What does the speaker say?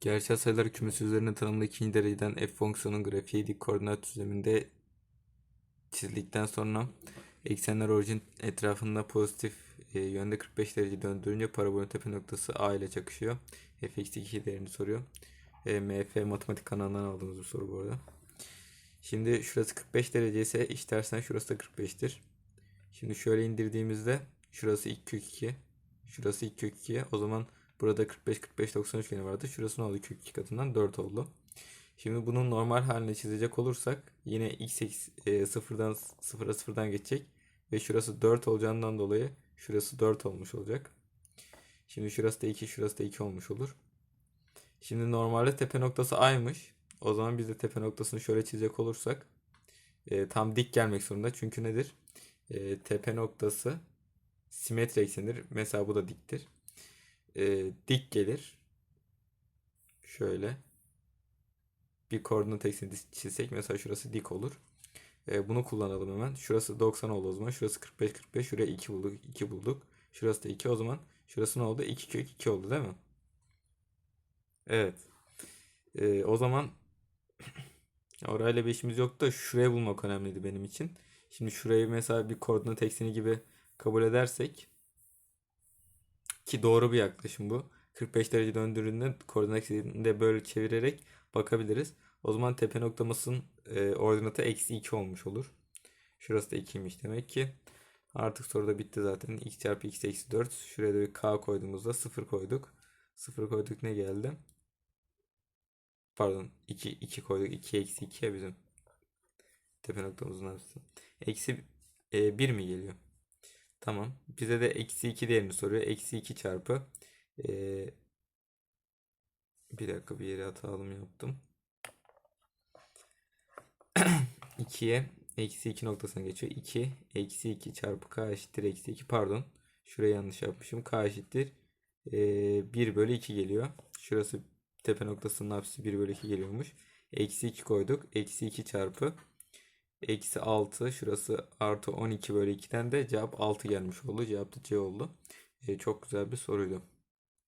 Gerçel sayılar kümesi üzerine tanımlı ikinci dereceden f fonksiyonun grafiği dik koordinat düzleminde çizildikten sonra eksenler orijin etrafında pozitif e, yönde 45 derece döndürünce parabolün tepe noktası A ile çakışıyor. f(2) değerini soruyor. E, MF matematik kanalından aldığımız bir soru bu arada. Şimdi şurası 45 derece ise iç tersinden şurası da 45'tir. Şimdi şöyle indirdiğimizde şurası 2 kök 2. Şurası 2 kök 2. O zaman burada 45 45 90 üçgeni vardı. Şurası ne oldu? Kök 2 katından 4 oldu. Şimdi bunun normal haline çizecek olursak yine x eksi- e, sıfırdan sıfıra sıfırdan geçecek ve şurası 4 olacağından dolayı şurası 4 olmuş olacak. Şimdi şurası da 2, şurası da 2 olmuş olur. Şimdi normalde tepe noktası A'ymış. O zaman biz de tepe noktasını şöyle çizecek olursak e, tam dik gelmek zorunda. Çünkü nedir? E, tepe noktası simetri eksenidir. Mesela bu da diktir. E, dik gelir. Şöyle. Bir koordinat ekseni çizsek mesela şurası dik olur. E, bunu kullanalım hemen. Şurası 90 oldu o zaman. Şurası 45 45. Şuraya 2 bulduk. 2 bulduk. Şurası da 2 o zaman. Şurası ne oldu? 2 kök 2 oldu değil mi? Evet. E, o zaman orayla bir işimiz yoktu da şurayı bulmak önemliydi benim için. Şimdi şurayı mesela bir koordinat ekseni gibi kabul edersek ki doğru bir yaklaşım bu. 45 derece döndürdüğünde koordinat eksenini de böyle çevirerek bakabiliriz. O zaman tepe noktamızın e, ordinatı eksi 2 olmuş olur. Şurası da 2'ymiş demek ki. Artık soru da bitti zaten. x çarpı x eksi 4. Şuraya da bir k koyduğumuzda 0 koyduk. 0 koyduk ne geldi? Pardon 2, 2 koyduk. 2 eksi 2 ya bizim. Tepe noktamızın arası. Eksi e, 1 mi geliyor? Tamam. Bize de eksi 2 değerini soruyor. Eksi 2 çarpı e, bir dakika bir yere hata alım yaptım. 2'ye eksi 2 noktasına geçiyor. 2 eksi 2 çarpı k eşittir eksi 2 pardon. Şurayı yanlış yapmışım. k eşittir e, 1 bölü 2 geliyor. Şurası tepe noktasının apsisi 1 bölü 2 geliyormuş. Eksi 2 koyduk. Eksi 2 çarpı eksi 6 şurası artı 12 bölü 2'den de cevap 6 gelmiş oldu. Cevap da C oldu. E, çok güzel bir soruydu.